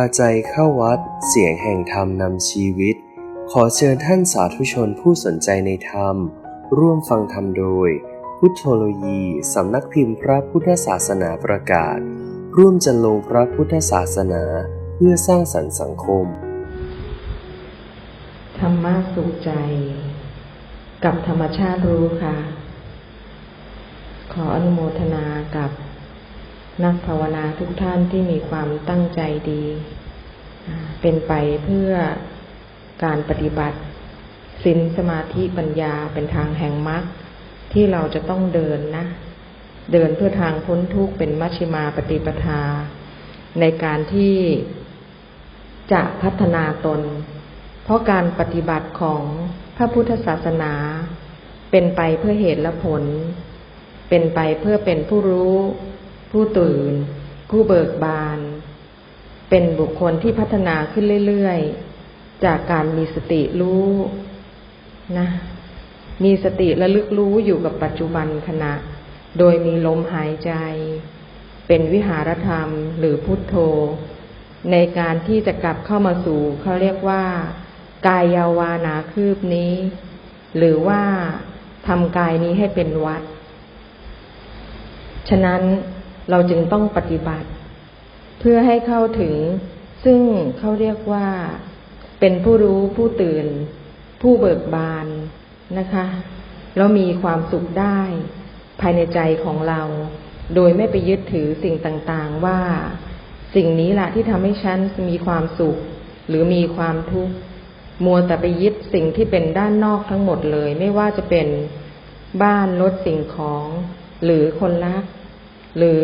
าใจเข้าวัด เสียงแห่งธรรมนำชีวิต ขอเชิญท่านสาธุชนผู้สนใจในธรรม ร่วมฟังธรรมโดย พุทธโลยีสำนักพิมพ์พระพุทธศาสนาประกาศ ร่วมจันลงพระพุทธศาสนาเพื่อสร้างสรรค์สังคม ธรรมะสุขใจ กับธรรมชาติรู้ค่ะ ขออนุโมทนากับ นักภาวนาทุกท่านที่มีความตั้งใจดี เป็นไปเพื่อการปฏิบัติศีลสมาธิปัญญาเป็นทางแห่งมรรคที่เราจะต้องเดินนะ เดินเพื่อทางพ้นทุกข์เป็นมัชฌิมาปฏิปทา ในการที่จะพัฒนาตน เพราะการปฏิบัติของพระพุทธศาสนา เป็นไปเพื่อเหตุและผล เป็นไปเพื่อเป็นผู้รู้ ผู้ตื่น ผู้เบิกบาน เป็นบุคคลที่พัฒนาขึ้นเรื่อยๆ จากการมีสติรู้นะ มีสติระลึกรู้อยู่กับปัจจุบันขณะ โดยมีลมหายใจ เป็นวิหารธรรมหรือพุทโธ ในการที่จะกลับเข้ามาสู่เขาเรียกว่า กายาวานาคืบนี้ หรือว่าทำกายนี้ให้เป็นวัด ฉะนั้น เราจึงต้องปฏิบัติ เพื่อให้เข้าถึง ซึ่งเขาเรียกว่า เป็นผู้รู้ผู้ตื่น ผู้เบิกบานนะคะ แล้วมีความสุขได้ ภายในใจของเรา โดยไม่ไปยึดถือสิ่งต่างๆว่า สิ่งนี้แหละที่ทำให้ฉันมีความสุข หรือมีความทุกข์มัวแต่ไปยึดสิ่งที่เป็นด้านนอกทั้งหมดเลย ไม่ว่าจะเป็นบ้านรถสิ่งของ หรือคนรัก หรือ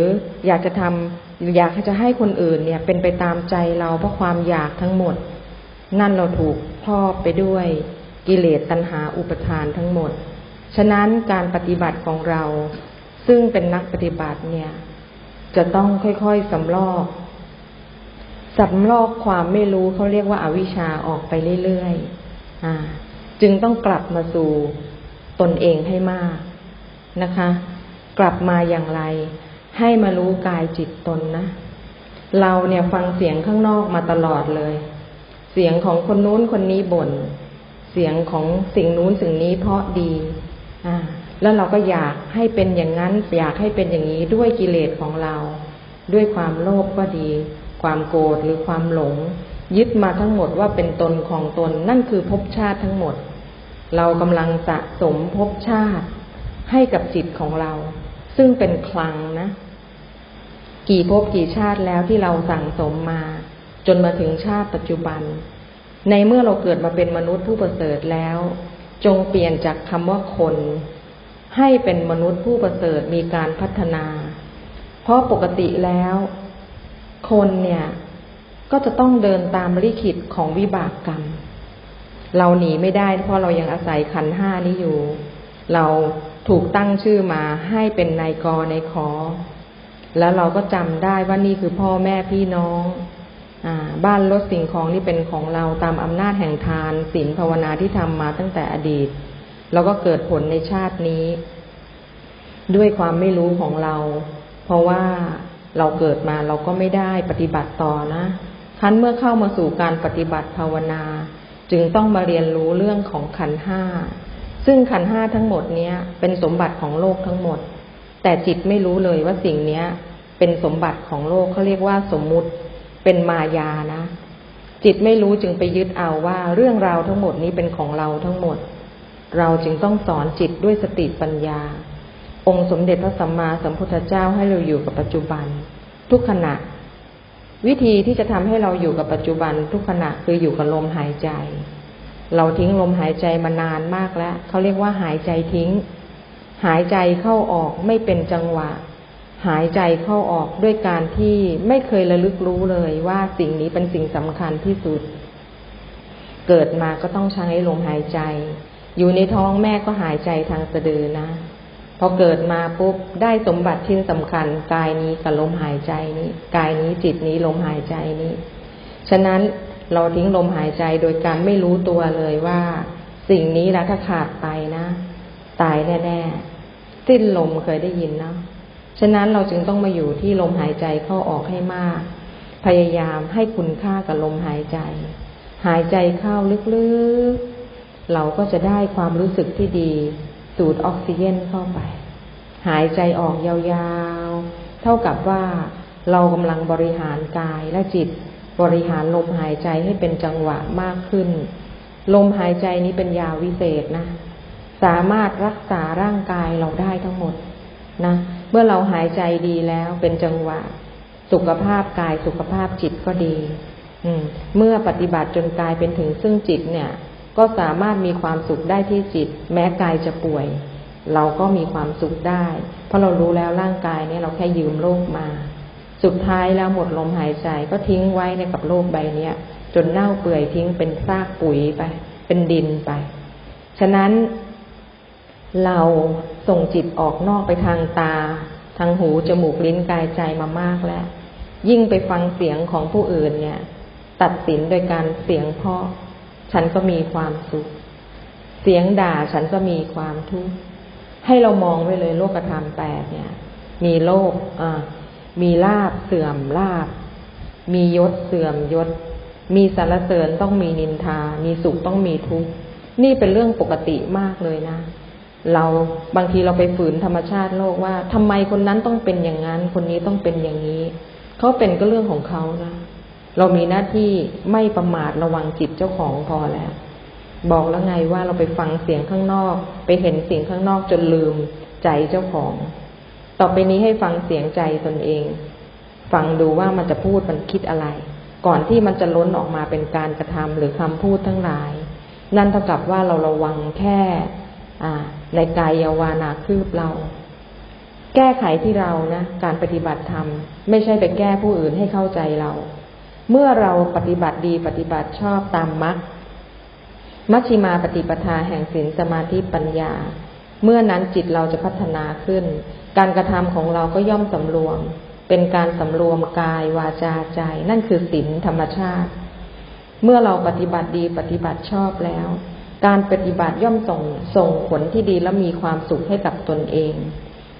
อยากจะทำอยากจะให้คนอื่นเนี่ยเป็นไปตามใจเราเพราะความอยากทั้งหมด นั่นเราถูกครอบไปด้วยกิเลสตัณหาอุปทานทั้งหมด ฉะนั้นการปฏิบัติของเรา ซึ่งเป็นนักปฏิบัติเนี่ย จะต้องค่อยๆสำลอกสำลอกความไม่รู้เขาเรียกว่าอาวิชชาออกไปเรื่อยๆอจึงต้องกลับมาสู่ตนเองให้มากนะคะ กลับมาอย่างไร ให้มารู้กายจิตตนนะ เราเนี่ยฟังเสียงข้างนอกมาตลอดเลย เสียงของคนนู้นคนนี้บน่น เสียงของสิ่งนู้นสิ่งนี้เพราะดี อ่า แล้วเราก็อยากให้เป็นอย่างนั้น อยากให้เป็นอย่างนี้ด้วยกิเลสของเรา ด้วยความโลภก็ดี ความโกรธหรือความหลง ยึดมาทั้งหมดว่าเป็นตนของตน นั่นคือภพชาติทั้งหมด เรากำลังสะสมภพชาติให้กับจิตของเรา ซึ่งเป็นคลังนะ กี่ภพกี่ชาติแล้วที่เราสั่งสมมา จนมาถึงชาติปัจจุบัน ในเมื่อเราเกิดมาเป็นมนุษย์ผู้ประเสริฐแล้ว จงเปลี่ยนจากคำว่าคน ให้เป็นมนุษย์ผู้ประเสริฐมีการพัฒนา เพราะปกติแล้ว คนเนี่ยก็จะต้องเดินตามลิขิตของวิบากกรรม เราหนีไม่ได้เพราะเรายังอาศัยขันห้านี้อยู่ เรา ถูกตั้งชื่อมาให้เป็นนายกนายขอ แล้วเราก็จำได้ว่านี่คือพ่อแม่พี่น้องอ่าบ้านรถสิ่งของนี่เป็นของเราตามอำนาจแห่งทานศีลภาวนาที่ทำมาตั้งแต่อดีตเราก็เกิดผลในชาตินี้ ด้วยความไม่รู้ของเรา เพราะว่าเราเกิดมาเราก็ไม่ได้ปฏิบัติต่อนะคันเมื่อเข้ามาสู่การปฏิบัติภาวนา จึงต้องมาเรียนรู้เรื่องของขันห้า ซึ่งขันห้าทั้งหมดเนี้ยเป็นสมบัติของโลกทั้งหมด แต่จิตไม่รู้เลยว่าสิ่งเนี้ย เป็นสมบัติของโลกเขาเรียกว่าสมมุติเป็นมายานะ จิตไม่รู้จึงไปยึดเอาว่าเรื่องราวทั้งหมดนี้เป็นของเราทั้งหมด เราจึงต้องสอนจิตด้วยสติปัญญา องค์สมเด็จพระสัมมาสัมพุทธเจ้าให้เราอยู่กับปัจจุบัน ทุกขณะ วิธีที่จะทำให้เราอยู่กับปัจจุบันทุกขณะคืออยู่กับลมหายใจ เราทิ้งลมหายใจมานานมากแล้วเขาเรียกว่าหายใจทิ้ง หายใจเข้าออกไม่เป็นจังหวะ หายใจเข้าออกด้วยการที่ไม่เคยระลึกรู้เลยว่าสิ่งนี้เป็นสิ่งสำคัญที่สุด เกิดมาก็ต้องใช้ลมหายใจ อยู่ในท้องแม่ก็หายใจทางสะดือนะพอเกิดมาปุ๊บได้สมบัติชิ้นสำคัญกายนี้กับลมหายใจนี้ กายนี้จิตนี้ลมหายใจนี้ ฉะนั้น เราทิ้งลมหายใจโดยการไม่รู้ตัวเลยว่า สิ่งนี้ละถ้าขาดไปนะ ตายแน่ๆสิ้นลมเคยได้ยินเนาะฉะนั้นเราจึงต้องมาอยู่ที่ลมหายใจเข้าออกให้มาก พยายามให้คุณค่ากับลมหายใจ หายใจเข้าลึกๆ เราก็จะได้ความรู้สึกที่ดี สูดออกซิเจนเข้าไป หายใจออกยาวๆ เท่ากับว่าเรากำลังบริหารกายและจิต บริหารลมหายใจให้เป็นจังหวะมากขึ้น ลมหายใจนี้เป็นยาวิเศษนะ สามารถรักษาร่างกายเราได้ทั้งหมดนะ เมื่อเราหายใจดีแล้วเป็นจังหวะ สุขภาพกายสุขภาพจิตก็ดี อืม เมื่อปฏิบัติจนกายเป็นถึงซึ่งจิตเนี่ย ก็สามารถมีความสุขได้ที่จิต แม้กายจะป่วย เราก็มีความสุขได้ เพราะเรารู้แล้วร่างกายเนี่ยเราแค่ยืมโลกมา สุดท้ายแล้วหมดลมหายใจก็ทิ้งไว้ในกับโลกใบเนี้ย จนเน่าเปื่อยทิ้งเป็นซากปุ๋ยไป เป็นดินไป ฉะนั้นเราส่งจิตออกนอกไปทางตา ทางหู จมูกลิ้นกายใจมามากแล้ว ยิ่งไปฟังเสียงของผู้อื่นเนี่ย ตัดสินโดยการเสียงพราะฉันก็มีความสุข เสียงด่าฉันก็มีความทุกข์ให้เรามองไว้เลยโลกธรรมแปดเนี่ย มีโลกอ่า มีลาบเสื่อมลาบ มียศเสื่อมยศ มีสรรเสริญต้องมีนินทา มีสุขต้องมีทุกข์ นี่เป็นเรื่องปกติมากเลยนะ เราบางทีเราไปฝืนธรรมชาติโลกว่าทำไมคนนั้นต้องเป็นอย่างนั้น คนนี้ต้องเป็นอย่างนี้ เขาเป็นก็เรื่องของเขานะ เรามีหน้าที่ไม่ประมาทระวังจิตเจ้าของพอแล้ว บอกแล้วไงว่าเราไปฟังเสียงข้างนอก ไปเห็นเสียงข้างนอกจนลืมใจเจ้าของ ต่อไปนี้ให้ฟังเสียงใจตนเอง ฟังดูว่ามันจะพูดมันคิดอะไร ก่อนที่มันจะล้นออกมาเป็นการกระทำหรือคำพูดทั้งหลาย นั่นเท่ากับว่าเราระวังแค่ในกายาวานาคืบเรา แก้ไขที่เรานะการปฏิบัติธรรม ไม่ใช่ไปแก้ผู้อื่นให้เข้าใจเรา เมื่อเราปฏิบัติดีปฏิบัติชอบตามมรรคมัชฌิมาปฏิปทาแห่งศีลสมาธิปัญญา เมื่อนั้นจิตเราจะพัฒนาขึ้น การกระทำของเราก็ย่อมสำรวม เป็นการสำรวมกายวาจาใจ นั่นคือศีลธรรมชาติ เมื่อเราปฏิบัติดีปฏิบัติชอบแล้ว การปฏิบัติย่อมส่งส่งผลที่ดีและมีความสุขให้กับตนเอง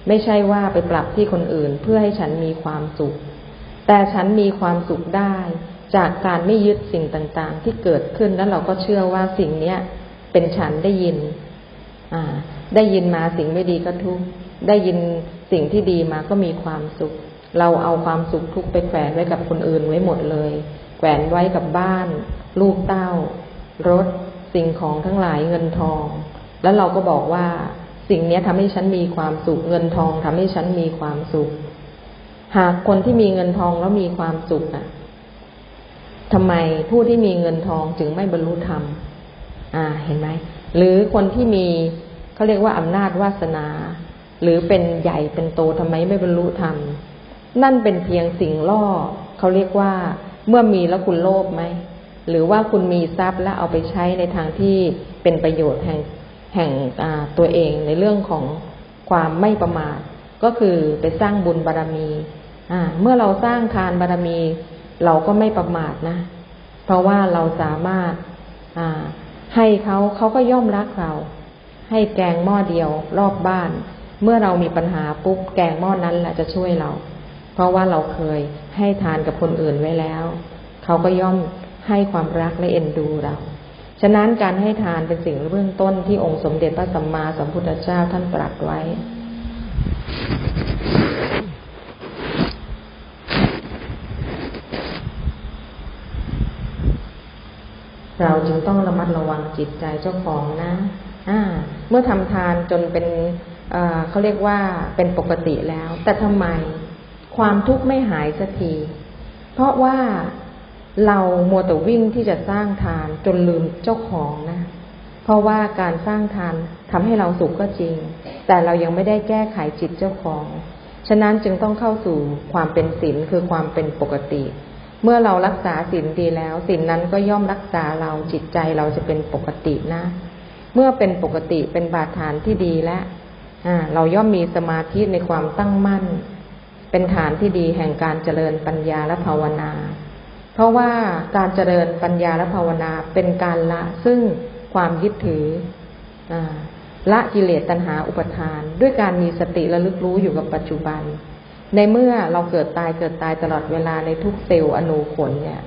ไม่ใช่ว่าไปปรับที่คนอื่นเพื่อให้ฉันมีความสุข แต่ฉันมีความสุขได้ จากการไม่ยึดสิ่งต่างๆ ที่เกิดขึ้นแล้วเราก็เชื่อว่าสิ่งเนี้ยเป็นฉันได้ยิน ได้ยินมาสิ่งไม่ดีก็ทุกข์ได้ยินสิ่งที่ดีมาก็มีความสุข เราเอาความสุขทุกข์ไปแขวนไว้กับคนอื่นไว้หมดเลย แขวนไว้กับบ้าน ลูกเต้ารถสิ่งของทั้งหลายเงินทอง แล้วเราก็บอกว่าสิ่งนี้ทำให้ฉันมีความสุข เงินทองทำให้ฉันมีความสุข หากคนที่มีเงินทองแล้วมีความสุขอะทำไมผู้ที่มีเงินทองจึงไม่บรรลุธรรม อ่า เห็นไหม หรือคนที่มี เขาเรียกว่าอำนาจวาสนา หรือเป็นใหญ่เป็นโตทำไมไม่บรรลุธรรม นั่นเป็นเพียงสิ่งล่อเขาเรียกว่าเมื่อมีแล้วคุณโลภไหม หรือว่าคุณมีทรัพย์แล้วเอาไปใช้ในทางที่เป็นประโยชน์แห่งแห่งตัวเองในเรื่องของความไม่ประมาทก็คือไปสร้างบุญบารรมีอ่าเมื่อเราสร้างทานบารรมี เราก็ไม่ประมาทนะ เพราะว่าเราสามารถอ่าให้เขาเขาก็ย่อมรักเรา ให้แกงหม้อเดียวรอบบ้าน เมื่อเรามีปัญหาปุ๊บแกงหม้อนั้นแหละจะช่วยเรา เพราะว่าเราเคยให้ทานกับคนอื่นไว้แล้ว เขาก็ย่อมให้ความรักและเอ็นดูเราฉะนั้นการให้ทานเป็นสิ่งเบื้องต้นที่องค์สมเด็จพระสัมมาสัมพุทธเจ้าท่านตรัสไว้ เราจึงต้องระมัดระวังจิตใจเจ้าของนะ อ่าเมื่อทำทานจนเป็นเขาเรียกว่าเป็นปกติแล้ว แต่ทำไมความทุกข์ไม่หายสักที เพราะว่าเรามัวแต่วิ่งที่จะสร้างทานจนลืมเจ้าของนะ เพราะว่าการสร้างทานทำให้เราสุขก็จริง แต่เรายังไม่ได้แก้ไขจิตเจ้าของ ฉะนั้นจึงต้องเข้าสู่ความเป็นศีลคือความเป็นปกติ เมื่อเรารักษาศีลดีแล้วศีลนั้นก็ย่อมรักษาเราจิตใจเราจะเป็นปกตินะ เมื่อเป็นปกติเป็นบาดฐานที่ดีแล้ะเราย่อมมีสมาธิในความตั้งมั่น เป็นฐานที่ดีแห่งการเจริญปัญญาและภาวนา เพราะว่าการเจริญปัญญาและภาวนาเป็นการละซึ่งความยึดถืออละกิเลสตัณหาอุปทาน ด้วยการมีสติระลึกรู้อยู่กับปัจจุบัน ในเมื่อเราเกิดตายเกิดตายตลอดเวลาในทุกเซลล์อนูขนเนี่ย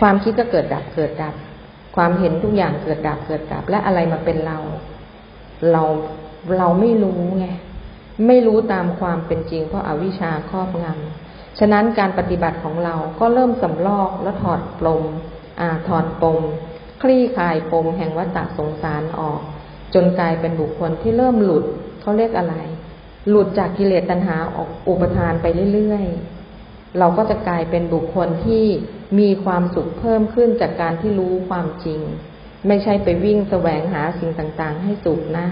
ความคิดก็เกิดดับเกิดดับ ความเห็นทุกอย่างเกิดดับเกิดดับ และอะไรมาเป็นเรา เราเราไม่รู้ไงไม่รู้ตามความเป็นจริง เพราะอาวิชชาครอบงำฉะนั้นการปฏิบัติของเราก็เริ่มสำลอกและถอดปลมอ่าถอดปม คลี่คลายปมแห่งวัฏสงสารออก จนกลายเป็นบุคคลที่เริ่มหลุดเขาเรียกอะไร หลุดจากกิเลสตัณหาออกอุปทานไปเรื่อยๆ เราก็จะกลายเป็นบุคคลที่มีความสุขเพิ่มขึ้นจากการที่รู้ความจริง ไม่ใช่ไปวิ่งแสวงหาสิ่งต่างๆ ให้สุขนะ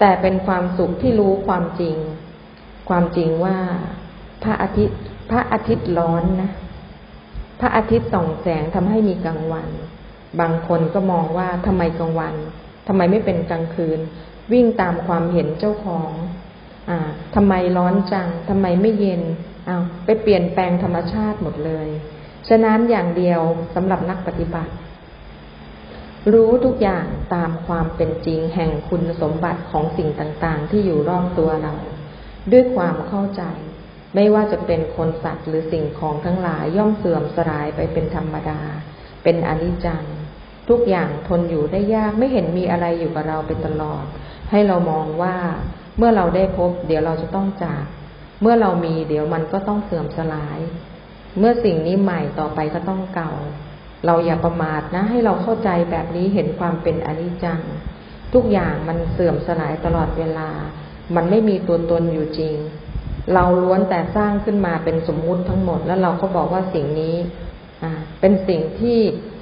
แต่เป็นความสุขที่รู้ความจริง ความจริงว่าพระอาทิตย์พระอาทิตย์ร้อนนะ พระอาทิตย์ส่องแสงทำให้มีกลางวัน บางคนก็มองว่าทำไมกลางวันทำไมไม่เป็นกลางคืน วิ่งตามความเห็นเจ้าของ อ่าทำไมร้อนจังทำไมไม่เย็น เอาไปเปลี่ยนแปลงธรรมชาติหมดเลย ฉะนั้นอย่างเดียวสำหรับนักปฏิบัติ รู้ทุกอย่างตามความเป็นจริงแห่งคุณสมบัติของสิ่งต่างๆ ที่อยู่รอบตัวเรา ด้วยความเข้าใจ ไม่ว่าจะเป็นคนสัตว์หรือสิ่งของทั้งหลายย่อมเสื่อมสลายไปเป็นธรรมดา เป็นอนิจจังทุกอย่างทนอยู่ได้ยากไม่เห็นมีอะไรอยู่กับเราไปตลอด ให้เรามองว่าเมื่อเราได้พบ เดี๋ยวเราจะต้องจาก เมื่อเรามีเดี๋ยวมันก็ต้องเสื่อมสลาย เมื่อสิ่งนี้ใหม่ต่อไปก็ต้องเก่า เราอย่าประมาทนะ ให้เราเข้าใจแบบนี้เห็นความเป็นอนิจจัง ทุกอย่างมันเสื่อมสลายตลอดเวลา มันไม่มีตัวตนอยู่จริง เราล้วนแต่สร้างขึ้นมาเป็นสมมุติทั้งหมด แล้วเราก็บอกว่าสิ่งนี้อ่าเป็นสิ่งที่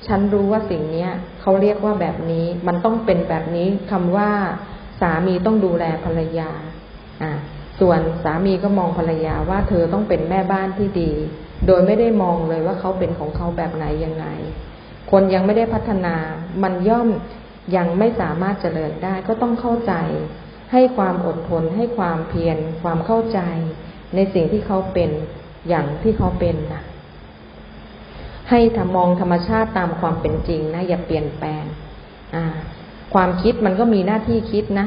ฉันรู้ว่าสิ่งเนี้ยเขาเรียกว่าแบบนี้ มันต้องเป็นแบบนี้คำว่าสามีต้องดูแลภรรยา อ่า ส่วนสามีก็มองภรรยาว่าเธอต้องเป็นแม่บ้านที่ดี โดยไม่ได้มองเลยว่าเขาเป็นของเขาแบบไหนยังไง คนยังไม่ได้พัฒนามันย่อมยังไม่สามารถเจริญได้ก็ต้องเข้าใจ ให้ความอดทน ให้ความเพียรความเข้าใจ ในสิ่งที่เขาเป็นอย่างที่เขาเป็นนะให้ทมองธรรมชาติตามความเป็นจริงนะอย่าเปลี่ยนแปลง อ่า ความคิดมันก็มีหน้าที่คิดนะ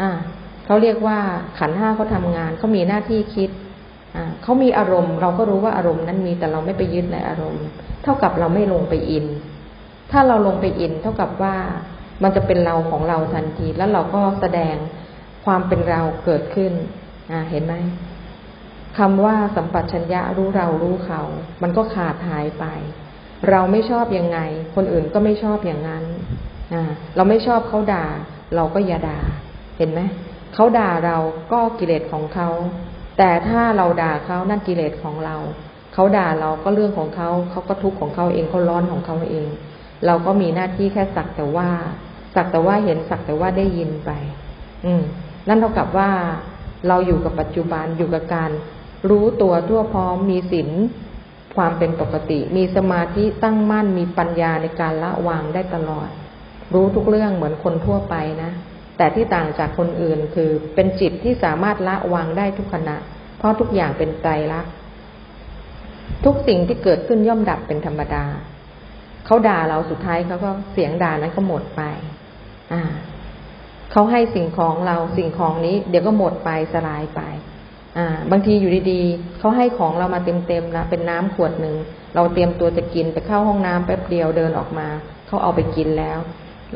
อ่า เขาเรียกว่าขันห้าเขาทำงานเขามีหน้าที่คิดเขามีอารมณ์ เราก็รู้ว่าอารมณ์นั้นมีแต่เราไม่ไปยึดในอารมณ์ เท่ากับเราไม่ลงไปอิน ถ้าเราลงไปอิน เท่ากับว่ามันจะเป็นเราของเราทันที แล้วเราก็แสดงความเป็นเราเกิดขึ้นเห็นไหมคำว่าสัมปชัญญะรู้เรารู้เขา มันก็ขาดหายไป เราไม่ชอบยังไง คนอื่นก็ไม่ชอบอย่างนั้นเราไม่ชอบเขาด่า เราก็อย่าด่า เห็นไหม เขาด่าเราก็กิเลสของเขา แต่ถ้าเราด่าเขานั่นกิเลสของเรา เขาด่าเราก็เรื่องของเขา เขาก็ทุกข์ของเขาเองเขาร้อนของเขาเอง เราก็มีหน้าที่แค่สักแต่ว่า สักแต่ว่าเห็นสักแต่ว่าได้ยินไป อืม นั่นเท่ากับว่าเราอยู่กับปัจจุบันอยู่กับการ รู้ตัวทั่วพร้อมมีศีลความเป็นปกติ มีสมาธิตั้งมั่นมีปัญญาในการละวางได้ตลอด รู้ทุกเรื่องเหมือนคนทั่วไปนะ แต่ที่ต่างจากคนอื่นคือเป็นจิตที่สามารถละวางได้ทุกขณะ เพราะทุกอย่างเป็นใจรักทุกสิ่งที่เกิดขึ้นย่อมดับเป็นธรรมดา เขาด่าเราสุดท้ายเขาก็เสียงด่านั้นก็หมดไป อ่า เขาให้สิ่งของเราสิ่งของนี้ เดี๋ยวก็หมดไปสลายไป อ่า บางทีอยู่ดีๆเขาให้ของเรามาเต็มๆนะเป็นน้ำขวดหนึ่งเราเตรียมตัวจะกินไปเข้าห้องน้ำแป๊บเดียวเดินออกมาเขาเอาไปกินแล้ว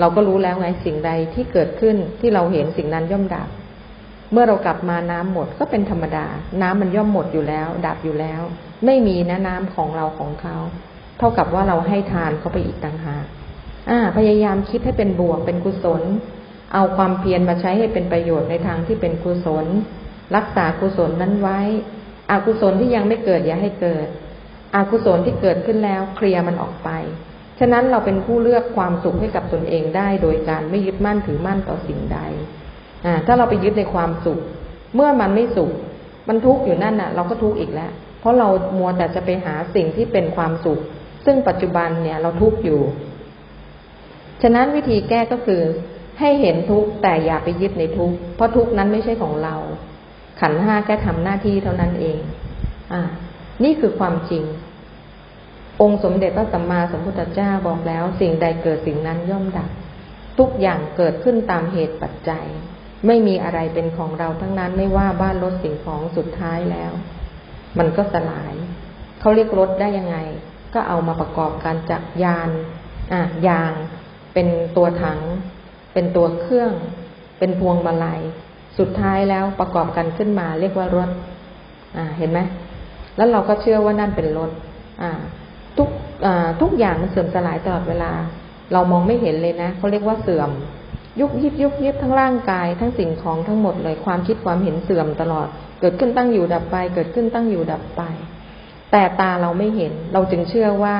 เราก็รู้แล้วไงสิ่งใดที่เกิดขึ้นที่เราเห็นสิ่งนั้นย่อมดับ เมื่อเรากลับมาน้ำหมดก็เป็นธรรมดา น้ำมันย่อมหมดอยู่แล้ว ดับอยู่แล้ว ไม่มีนะน้ำของเราของเขาเท่ากับว่าเราให้ทานเขาไปอีกต่างหากอ่า พยายามคิดให้เป็นบวกเป็นกุศล เอาความเพียรมาใช้ให้เป็นประโยชน์ในทางที่เป็นกุศล รักษากุศลนั้นไว้อกุศลที่ยังไม่เกิดอย่าให้เกิดอกุศลที่เกิดขึ้นแล้วเคลียร์มันออกไป ฉะนั้นเราเป็นผู้เลือกความสุขให้กับตนเองได้ โดยการไม่ยึดมั่นถือมั่นต่อสิ่งใดอ่าถ้าเราไปยึดในความสุข เมื่อมันไม่สุข มันทุกข์อยู่นั่นน่ะ เราก็ทุกข์อีกแล้ว เพราะเรามัวแต่จะไปหาสิ่งที่เป็นความสุข ซึ่งปัจจุบันเนี่ยเราทุกข์อยู่ ฉะนั้นวิธีแก้ก็คือ ให้เห็นทุกข์แต่อย่าไปยึดในทุกข์ เพราะทุกข์นั้นไม่ใช่ของเรา ขันห้าแค่ทำหน้าที่เท่านั้นเอง อ่า นี่คือความจริง องค์สมเด็จพระสัมมาสัมพุทธเจ้าบอกแล้ว สิ่งใดเกิดสิ่งนั้นย่อมดับ ทุกอย่างเกิดขึ้นตามเหตุปัจจัย ไม่มีอะไรเป็นของเราทั้งนั้นไม่ว่าบ้านรถสิ่งของสุดท้ายแล้ว มันก็สลาย เขาเรียกรถได้ยังไง ก็เอามาประกอบกันจากยานอะยาง เป็นตัวถัง เป็นตัวเครื่อง เป็นพวงมาลัย สุดท้ายแล้วประกอบกันขึ้นมา เรียกว่ารถ อ่า เห็นไหมแล้วเราก็เชื่อว่านั่นเป็นรถ อ่า ทุกทุกอย่างมันเสื่อมสลายตลอดเวลา เรามองไม่เห็นเลยนะเขาเรียกว่าเสื่อม ยุบยิบยุบยิบทั้งร่างกาย ทั้งสิ่งของทั้งหมดเลยความคิดความเห็นเสื่อมตลอด เกิดขึ้นตั้งอยู่ดับไป เกิดขึ้นตั้งอยู่ดับไป แต่ตาเราไม่เห็น เราจึงเชื่อว่า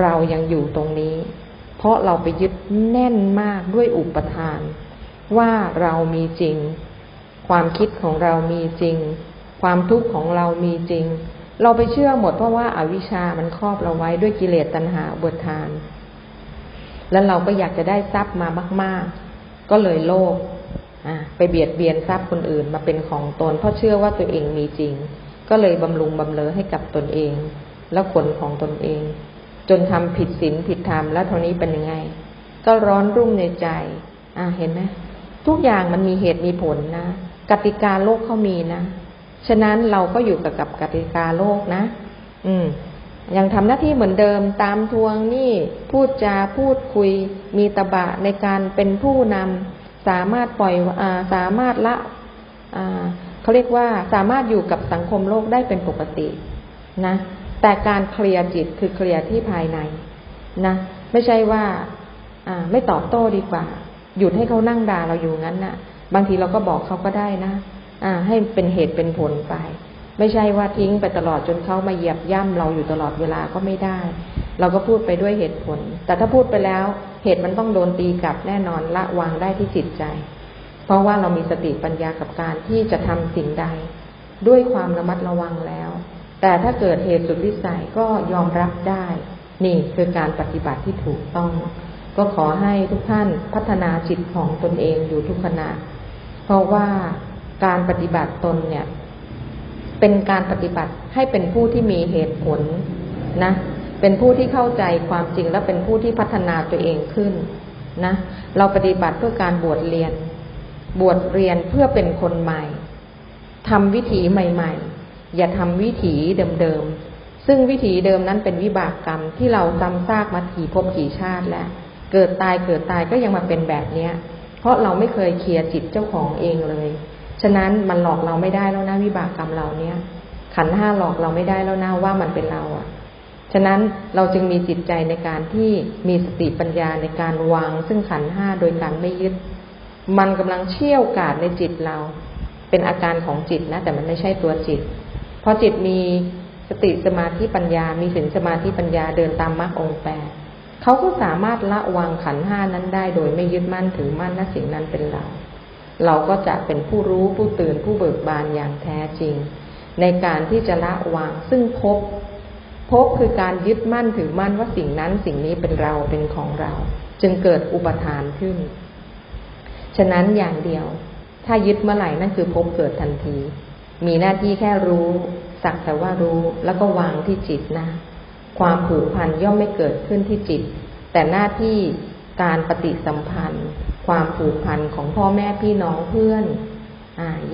เรายังอยู่ตรงนี้ เพราะเราไปยึดแน่นมากด้วยอุปทาน ว่าเรามีจริง ความคิดของเรามีจริง ความทุกข์ของเรามีจริง เราไปเชื่อหมดเพราะว่าอาวิชามันครอบเราไว้ด้วยกิเลสตัณหาบิดทาน แล้วเราก็อยากจะได้ทรัพย์มามาก ๆ ก็เลยโลภไปเบียดเบียนทรัพย์คนอื่นมาเป็นของตน เพราะเชื่อว่าตัวเองมีจริง ก็เลยบำรุงบำเรอให้กับตนเอง แล้วผลของตนเอง จนทำผิดศีลผิดธรรมแล้วเท่านี้เป็นยังไง ก็ร้อนรุ่มในใจ อ่าเห็นไหมทุกอย่างมันมีเหตุมีผลนะกติกาโลกเขามีนะ ฉะนั้นเราก็อยู่กับกับกติกาโลกนะ อืม ยังทำหน้าที่เหมือนเดิมตามทวงหนี่พูดจาพูดคุย มีตบะในการเป็นผู้นำสามารถปล่อยอสามารถละเขาเรียกว่าสามารถอยู่กับสังคมโลกได้เป็นปกตินะ แต่การเคลียร์จิตคือเคลียร์ที่ภายในนะไม่ใช่ว่า อ่า ไม่ตอบโต้ดีกว่า หยุดให้เขานั่งด่าเราอยู่งั้นนะ่ะ บางทีเราก็บอกเขาก็ได้นะ อ่า ให้เป็นเหตุเป็นผลไป ไม่ใช่ว่าทิ้งไปตลอดจนเขามาเหยียบย่ำเราอยู่ตลอดเวลาก็ไม่ได้ เราก็พูดไปด้วยเหตุผล แต่ถ้าพูดไปแล้วเหตุมันต้องโดนตีกลับแน่นอนละวางได้ที่จิตใจ เพราะว่าเรามีสติปัญญากับการที่จะทำสิ่งใด ด้วยความระมัดระวังแล้ว แต่ถ้าเกิดเหตุสุดวิสัยก็ยอมรับได้ นี่คือการปฏิบัติที่ถูกต้อง ก็ขอให้ทุกท่านพัฒนาจิตของตนเองอยู่ทุกขณะเพราะว่า การปฏิบัติตนเนี่ย เป็นการปฏิบัติให้เป็นผู้ที่มีเหตุผลนะ เป็นผู้ที่เข้าใจความจริงและเป็นผู้ที่พัฒนาตัวเองขึ้นนะ เราปฏิบัติเพื่อการบวชเรียน บวชเรียนเพื่อเป็นคนใหม่ทำวิถีใหม่ ๆ อย่าทำวิถีเดิมๆ ซึ่งวิถีเดิมนั้นเป็นวิบากกรรมที่เราจำซากมาถี่พบกี่ชาติแล้ว เกิดตายเกิดตายก็ยังมาเป็นแบบเนี้ย เพราะเราไม่เคยเคลียร์จิตเจ้าของเองเลย ฉะนั้นมันหลอกเราไม่ได้แล้วนะวิบากกรรมเราเนี้ยขันห้าหลอกเราไม่ได้แล้วนะว่ามันเป็นเราอะ ฉะนั้นเราจึงมีจิตใจในการที่มีสติปัญญาในการวาง ซึ่งขันห้าโดยการไม่ยึด มันกำลังเชี่ยวกาดในจิตเรา เป็นอาการของจิตนะ แต่มันไม่ใช่ตัวจิตพอจิตมีสติสมาธิปัญญา มีสินสมาธิปัญญาเดินตามมรรคองแปดเขาก็สามารถละวางขันห้านั้นได้โดยไม่ยึดมั่นถือมั่นนะสิ่งนั้นเป็นเรา เราก็จะเป็นผู้รู้ผู้ตื่นผู้เบิกบานอย่างแท้จริง ในการที่จะละวางซึ่งพบพบคือการยึดมั่นถือมั่นว่าสิ่งนั้นสิ่งนี้เป็นเราเป็นของเรา จึงเกิดอุปทานขึ้น ฉะนั้นอย่างเดียว ถ้ายึดเมื่อไหร่นั่นคือพบเกิดทันที มีหน้าที่แค่รู้สักแต่ว่ารู้แล้วก็วางที่จิตนะ ความผูกพันย่อมไม่เกิดขึ้นที่จิต แต่หน้าที่การปฏิสัมพันธ์ ความผูกพันของพ่อแม่พี่น้องเพื่อน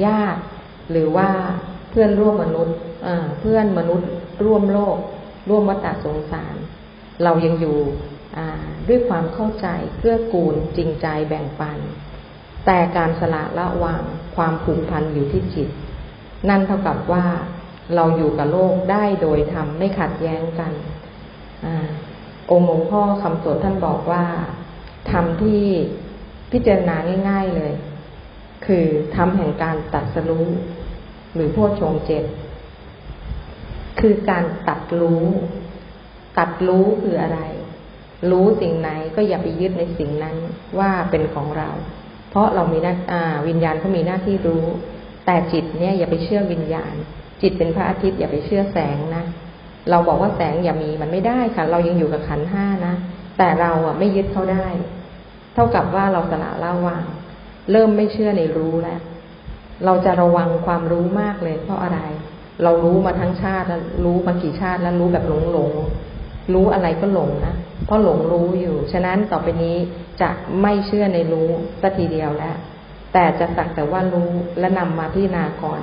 ญาติหรือว่าเพื่อนร่วมมนุษย์เพื่อนมนุษย์ร่วมโลก ร่วมวัฏสงสาร เรายังอยู่ด้วยความเข้าใจเกื้อกูลจริงใจแบ่งปัน แต่การสละละวางความผูกพันอยู่ที่จิต นั่นเท่ากับว่าเราอยู่กับโลกได้โดยทำไม่ขัดแย้งกันอองค์หลวงพ่อคำสวดท่านบอกว่าทำที่ พิจารณาง่าย ๆเลย คือทำแห่งการตัดสรู้หรือพวชงเจ็ดคือการตัดรู้ ตัดรู้คืออะไร รู้สิ่งไหนก็อย่าไปยึดในสิ่งนั้นว่าเป็นของเรา เพราะเรามีหน้าวิญญาณเขามีหน้าที่รู้ แต่จิตเนี่ยอย่าไปเชื่อวิญญาณ จิตเป็นพระอาทิตย์อย่าไปเชื่อแสงนะเราบอกว่าแสงอย่ามีมันไม่ได้ค่ะ เรายังอยู่กับขันห้านะแต่เราอะไม่ยึดเขาได้ เท่ากับว่าเราสละละวาง เริ่มไม่เชื่อในรู้แล้ว เราจะระวังความรู้มากเลย เพราะอะไร เรารู้มาทั้งชาติแล้วรู้มากี่ชาติแล้วรู้แบบหลงหลงรู้อะไรก็หลงนะเพราะหลงรู้อยู่ ฉะนั้นต่อไปนี้จะไม่เชื่อในรู้สักทีเดียวแล้วแแต่จะสักแต่ว่ารู้และนำมาพิจารณาก่อน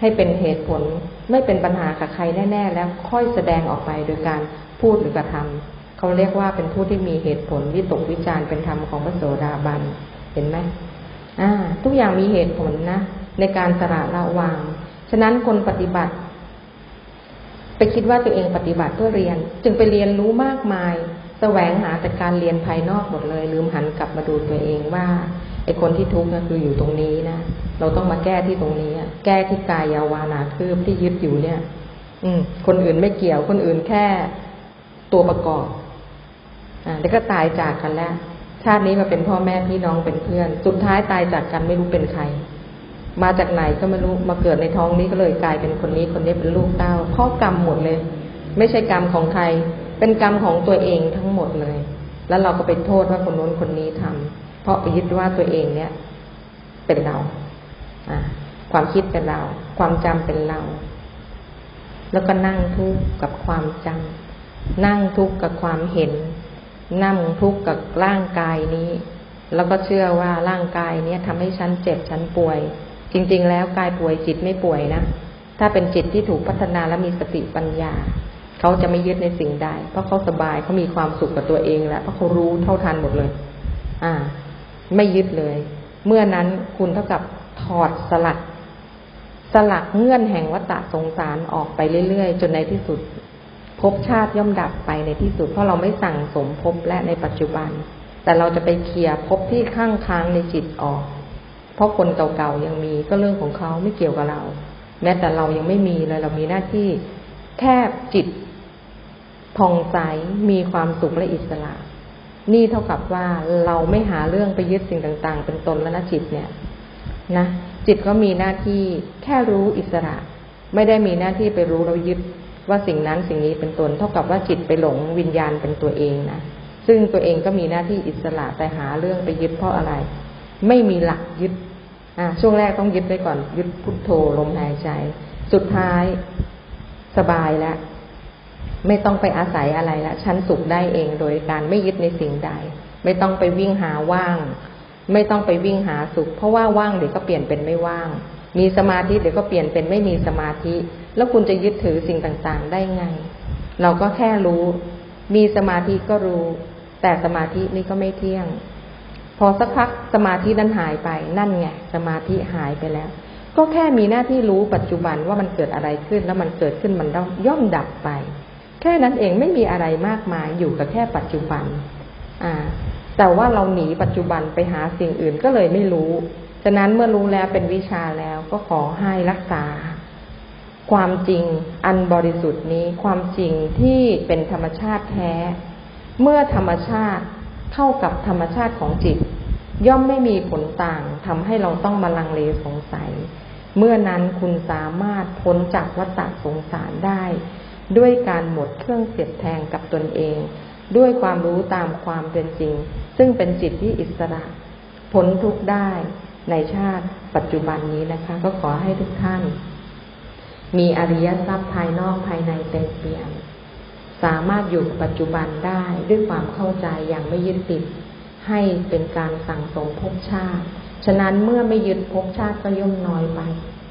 ให้เป็นเหตุผลไม่เป็นปัญหากับใครแน่ ๆ แล้วค่อยแสดงออกไปโดยการพูดหรือกระทำ เขาเรียกว่าเป็นผู้ที่มีเหตุผลวิตกวิจารเป็นธรรมของพระโสดาบันเห็นไหมอ่า ทุกอย่างมีเหตุผลนะในการสละละวาง ฉะนั้นคนปฏิบัติ ไปคิดว่าตัวเองปฏิบัติเพื่อเรียน จึงไปเรียนรู้มากมายแสวงหาแต่การเรียนภายนอกหมดเลย ลืมหันกลับมาดูตัวเองว่าไอ้คนที่ทุกข์ก็คืออยู่ตรงนี้นะเราต้องมาแก้ที่ตรงนี้แก้ที่กายาวานาคืบที่ยึดอยู่เนี่ย อืม คนอื่นไม่เกี่ยวคนอื่นแค่ตัวประกอบ แล้วก็ตายจากกันแล้ว ชาตินี้มาเป็นพ่อแม่พี่น้องเป็นเพื่อน สุดท้ายตายจากกันไม่รู้เป็นใคร มาจากไหนก็ไม่รู้ มาเกิดในท้องนี้ก็เลยกลายเป็นคนนี้คนนี้เป็นลูกเต้าพ่อกรรมหมดเลย ไม่ใช่กรรมของใคร เป็นกรรมของตัวเองทั้งหมดเลย แล้วเราก็ไปโทษว่าคนนู้นคนนี้ทำเพราะไปยึดว่าตัวเองเนี่ย เป็นเราอ่าความคิดเป็นเรา ความจำเป็นเรา แล้วก็นั่งทุกข์กับความจำนั่งทุกข์กับความเห็น นั่งทุกข์กับร่างกายนี้ แล้วก็เชื่อว่าร่างกายเนี้ยทำให้ฉันเจ็บฉันป่วย จริง ๆ แล้วกายป่วยจิตไม่ป่วยนะถ้าเป็นจิตที่ถูกพัฒนาและมีสติปัญญา เขาจะไม่ยึดในสิ่งใด เพราะเขาสบายเขามีความสุขกับตัวเองแล้วเพราะเขารู้เท่าทันหมดเลย อ่า ไม่ยึดเลย เมื่อนั้นคุณเท่ากับถอดสลัดสลักเงื่อนแห่งวัฏสงสารออกไปเรื่อยๆ จนในที่สุด ภพชาติย่อมดับไปในที่สุด เพราะเราไม่สั่งสมภพและในปัจจุบัน แต่เราจะไปเคลียร์ภพที่ข้างค้างในจิตออก เพราะคนเก่าๆยังมีก็เรื่องของเขาไม่เกี่ยวกับเรา แม้แต่เรายังไม่มีเลยเรามีหน้าที่แค่จิตผ่องใสมีความสุขและอิสระ นี่เท่ากับว่าเราไม่หาเรื่องไปยึดสิ่งต่างๆ เป็นตนแล้วนะจิตเนี่ยนะจิตก็มีหน้าที่แค่รู้อิสระ ไม่ได้มีหน้าที่ไปรู้เรายึด ว่าสิ่งนั้นสิ่งนี้เป็นตน เท่ากับว่าจิตไปหลงวิญญาณเป็นตัวเองนะซึ่งตัวเองก็มีหน้าที่อิสระแต่หาเรื่องไปยึดเพราะอะไร ไม่มีหลักยึดอ่าช่วงแรกต้องยึดไว้ก่อนยึดพุทโธลมหายใจ สุดท้ายสบายแล้วไม่ต้องไปอาศัยอะไรละฉันสุขได้เองโดยการไม่ยึดในสิ่งใด ไม่ต้องไปวิ่งหาว่าง ไม่ต้องไปวิ่งหาสุข เพราะว่าว่างเดี๋ยวก็เปลี่ยนเป็นไม่ว่าง มีสมาธิเดี๋ยวก็เปลี่ยนเป็นไม่มีสมาธิ แล้วคุณจะยึดถือสิ่งต่างๆ ได้ไง เราก็แค่รู้ มีสมาธิก็รู้ แต่สมาธินี่ก็ไม่เที่ยง พอสักพักสมาธินั้นหายไปนั่นไงสมาธิหายไปแล้ว ก็แค่มีหน้าที่รู้ปัจจุบันว่ามันเกิดอะไรขึ้น แล้วมันเกิดขึ้นมันย่อมดับไป แค่นั้นเองไม่มีอะไรมากมายอยู่กับแค่ปัจจุบัน อ่า แต่ว่าเราหนีปัจจุบันไปหาสิ่งอื่นก็เลยไม่รู้ ฉะนั้นเมื่อรู้แล้วเป็นวิชาแล้วก็ขอให้รักษา ความจริงอันบริสุทธิ์นี้ความจริงที่เป็นธรรมชาติแท้ เมื่อธรรมชาติเท่ากับธรรมชาติของจิต ย่อมไม่มีผลต่างทำให้เราต้องมาลังเลสงสัย เมื่อนั้นคุณสามารถพ้นจากวัฏสงสารได้ ด้วยการหมดเครื่องเสียดแทงกับตนเอง ด้วยความรู้ตามความเป็นจริง ซึ่งเป็นจิตที่อิสระพ้นทุกได้ ในชาติปัจจุบันนี้นะคะ ก็ขอให้ทุกท่าน มีอริยทรัพย์ภายนอกภายในเต็มเปี่ยมสามารถอยู่ปัจจุบันได้ด้วยความเข้าใจอย่างไม่ยึดติด ให้เป็นการสั่งสมภพชาติ ฉะนั้นเมื่อไม่ยึดภพชาติก็ย่อมน้อยไป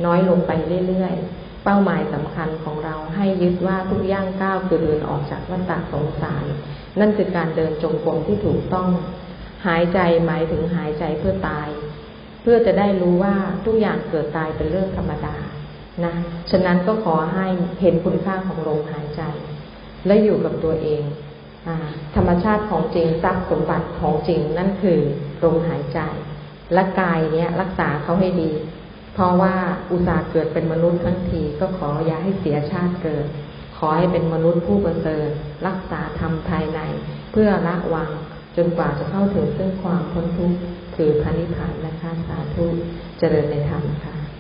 น้อยลงไปเรื่อยๆ เป้าหมายสำคัญของเราให้ยึดว่าทุกย่างก้าวคือเดินออกจากวัฏสงสาร นั่นคือการเดินจงกรมที่ถูกต้อง หายใจหมายถึงหายใจเพื่อตาย พื่อจะได้รู้ว่าทุกอย่างเกิดตายเป็นเรื่องธรรมดานะ ฉะนั้นก็ขอให้เห็นคุณค่าของลมหายใจ และอยู่กับตัวเองอธรรมชาติของจริงทรัพย์สมบัติของจริงนั่นคือลมหายใจ และกายเนี้ยรักษาเขาให้ดี เพราะว่าอุตสาห์เกิดเป็นมนุษย์ทั้งทีก็ขออย่าให้เสียชาติเกิด ขอให้เป็นมนุษย์ผู้ประเสริฐรักษาธรรมภายใน เพื่อละวางจนกว่าจะเข้าถึงซึ่งความพ้นทุกข์ คือพระนิพพานนะคะสาธุเจริญในธรรมค่ะ